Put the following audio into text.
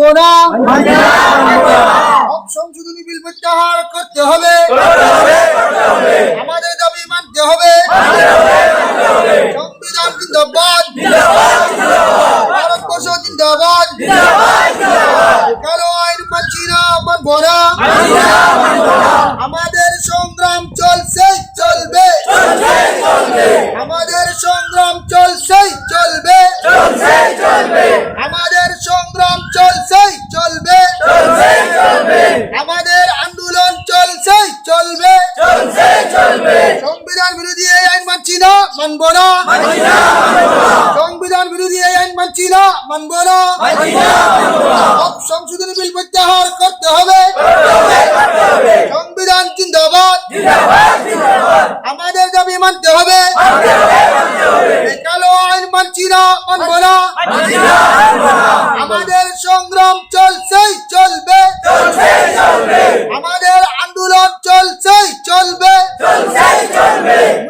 মানবো না সংশোধনী বিল প্রত্যাহার করতে হবে। আমাদের দাবি মানতে হবে। সংবিধান জিন্দাবাদ। ভারতবর্ষ জিন্দাবাদ। মানছি না মানবো না সংবিধান বিরোধী এই আইন মানছি না মানবো না সব সংশোধনী বিল প্রত্যাহার করতে হবে। সংবিধান জিন্দাবাদ। আমাদের দাবি মানতে হবে। কালো আইন মানছি না মানবো না আমাদের সংগ্রাম চলছে চলবে। আমাদের আন্দোলন চলছে চলবে। মুসলিম